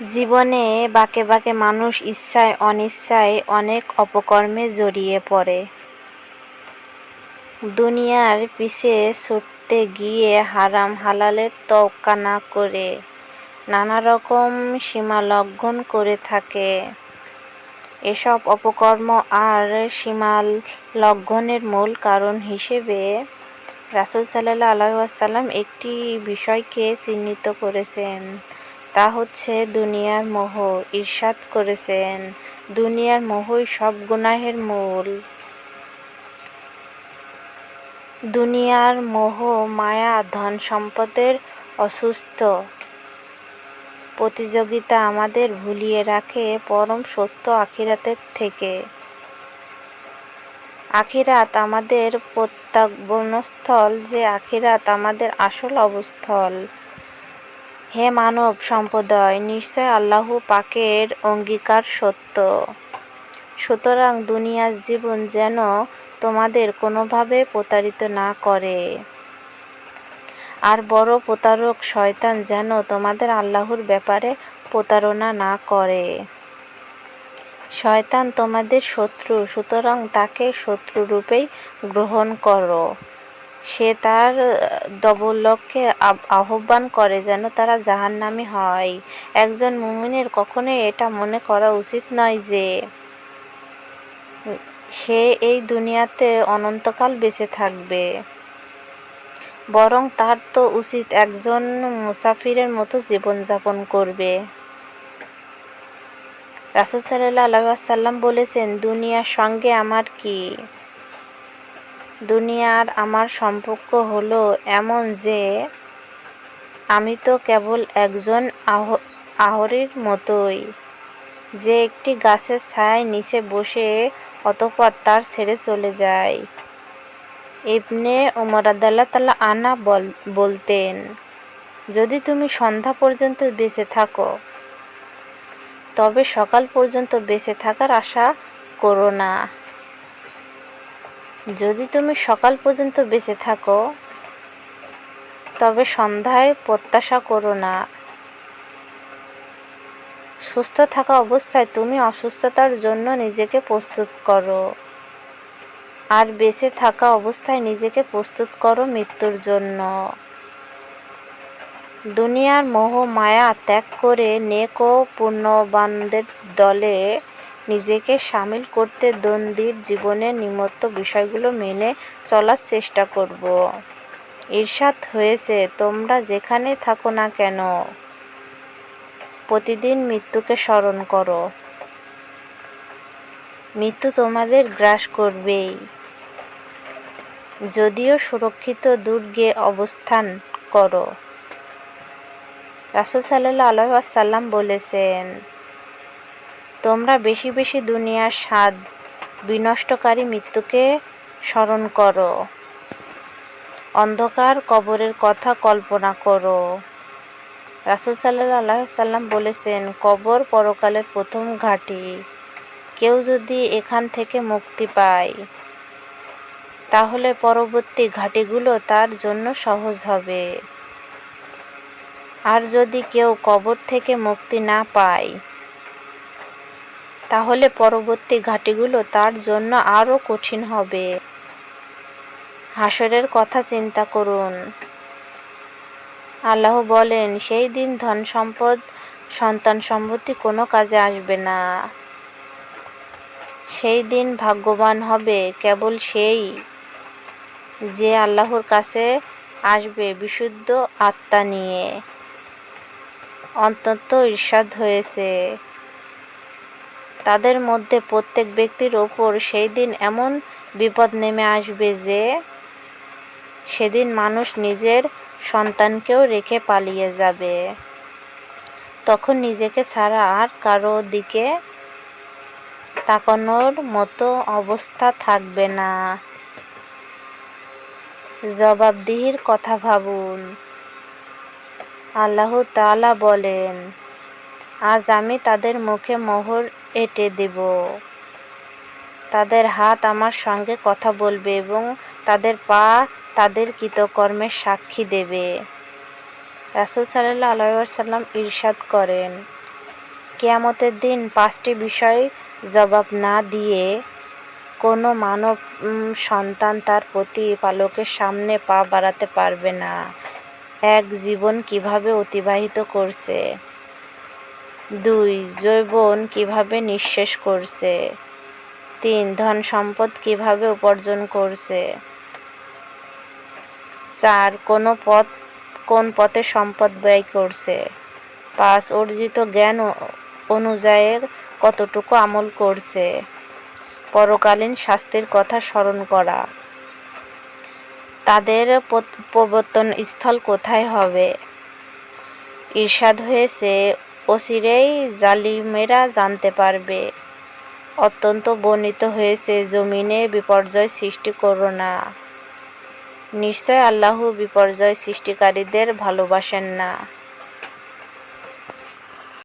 জীবনে বাঁকে বাঁকে মানুষ ইচ্ছায়, অনিচ্ছায় অনেক অপকর্মে জড়িয়ে পড়ে। দুনিয়ার পিছে ছুটতে গিয়ে হারাম হালালের তোয়াক্কা না করে নানা রকম সীমা লঙ্ঘন করে থাকে। এসব অপকর্ম আর সীমা লঙ্ঘনের মূল কারণ হিসেবে রাসূল সাল্লাহ ওয়াসাল্লাম একটি বিষয়কে চিহ্নিত করেছেন। তা হচ্ছে দুনিয়ার মোহ ইরশাদ করেছেন। দুনিয়ার মোহই সব গুনাহের মূল। দুনিয়ার মোহ, মায়া, ধন সম্পদের অসুস্থ। প্রতিযোগিতা আমাদের ভুলিয়ে রাখে পরম সত্য আখিরাতের থেকে। আখিরাত আমাদের প্রত্যাবনস্থল যে আখিরাত আমাদের আসল অবস্থল। হে মানব সম্প্রদায়, নিশ্চয় আল্লাহ পাকের অঙ্গীকার সত্য। সুতরাং দুনিয়ার জীবন যেন তোমাদের কোনোভাবে প্রতারিত না করে। আর বড় প্রতারক শয়তান যেন তোমাদের আল্লাহর ব্যাপারে প্রতারণা না করে। শয়তান তোমাদের শত্রু, সুতরাং তাকে শত্রুরূপেই গ্রহণ করো। সে তার দবলককে আহ্বান করে যেন তারা জাহান্নামী হয়। একজন মুমিনের কখনোই এটা মনে করা উচিত নয় যে, সে এই দুনিয়াতে অনন্তকাল বেঁচে থাকবে। বরং তার তো উচিত একজন মুসাফিরের মতো জীবনযাপন করবে। রাসুল সাল্লাহ আল্লাহাল্লাম বলেছেন, দুনিয়ার সঙ্গে আমার কি দুনিয়ার আমার সম্পর্ক হলো এমন যে, আমি তো কেবল একজন আহ, আহরির মতোই। যে একটি গাছের ছায় নিচে বসে অতপর তার ছেড়ে চলে যায়। ইবনে ওমর আদাল্লাহ তাল্লাহ আনা বল, বলতেন, যদি তুমি সন্ধ্যা পর্যন্ত বেঁচে থাকো, তবে সকাল পর্যন্ত বেঁচে থাকার আশা করো না। যদি তুমি সকাল পর্যন্ত বেঁচে থাকো, তবে সন্ধ্যায় প্রত্যাশা করো না। সুস্থ থাকা অবস্থায় তুমি অসুস্থতার জন্য নিজেকে প্রস্তুত করো। আর বেঁচে থাকা অবস্থায় নিজেকে প্রস্তুত করো মৃত্যুর জন্য। দুনিয়ার মোহ মায়া ত্যাগ করে নেক ও পুণ্যবানদের দলে নিজেকে সামিল করতে দ্বন্দ্বীর জীবনের নিমত্ত বিষয়গুলো মেনে চলার চেষ্টা করব। ঈর্ষাদ হয়েছে, তোমরা যেখানে থাকো না কেন? প্রতিদিন মৃত্যুকে স্মরণ করো। মৃত্যু তোমাদের গ্রাস করবেই। যদিও সুরক্ষিত দুর্গে অবস্থান করো। রাসুল সাল্লাহ আলহাসাল্লাম বলেছেন তোমরা বেশি বেশি দুনিয়ার স্বাদ বিনষ্টকারী মৃত্যুকে স্মরণ করো। অন্ধকার কবরের কথা কল্পনা করো। রাসুল সাল্লাহ সাল্লাম বলেছেন, কবর পরকালের প্রথম ঘাঁটি। কেউ যদি এখান থেকে মুক্তি পায়, তাহলে পরবর্তী ঘাটিগুলো তার জন্য সহজ হবে। আর যদি কেউ কবর থেকে মুক্তি না পায় তাহলে পরবর্তী ঘাটিগুলো তার জন্য আরও কঠিন হবে। হাসরের কথা চিন্তা করুন। আল্লাহ বলেন, সেই দিন ধন সম্পদ, সন্তান সম্পত্তি কোনো কাজে আসবে না। সেই দিন ভাগ্যবান হবে কেবল সেই যে আল্লাহর কাছে আসবে বিশুদ্ধ আত্মা নিয়ে। অন্তত ঈর্ষাদ হয়েছে। তাদের মধ্যে প্রত্যেক ব্যক্তির ওপর সেই দিন এমন বিপদ নেমে আসবে যে সেদিন মানুষ নিজের সন্তানকেও রেখে পালিয়ে যাবে। তখন নিজেকে ছাড়া আর কারও দিকে তাকানোর মতো অবস্থা থাকবে না। জবাবদিহির কথা ভাবুন। আল্লাহ তালা বলেন, আজ আমি তাদের মুখে মোহর এঁটে দেব। তাদের হাত আমার সঙ্গে কথা বলবে এবং তাদের পা তাদের কৃতকর্মের সাক্ষী দেবে। রাসুল সাল্লাহ আলাইসাল্লাম ইরশাদ করেন, কেয়ামতের দিন পাঁচটি বিষয় জবাব না দিয়ে কোনো মানব সন্তান তার প্রতিপালকের সামনে পা বাড়াতে পারবে না। এক জীবন কীভাবে অতিবাহিত করছে? দুই জৈবন কীভাবে নিঃশেষ করছে? তিন, ধন সম্পদ কীভাবে উপার্জন করছে? চার, কোন পথ, কোন পথে সম্পদ ব্যয় করছে? পাঁচ, অর্জিত জ্ঞান অনুযায়ী কতটুকু আমল করছে? পরকালীন শাস্তির কথা স্মরণ করা। তাদের প্রবর্তন স্থল কোথায় হবে? ঈর্ষাদ হয়েছে অচিরেই জালিমেরা জানতে পারবে। অত্যন্ত বর্ণিত হয়েছে, জমিনে বিপর্যয় সৃষ্টি করো না। নিশ্চয় আল্লাহ বিপর্যয় সৃষ্টিকারীদের ভালোবাসেন না।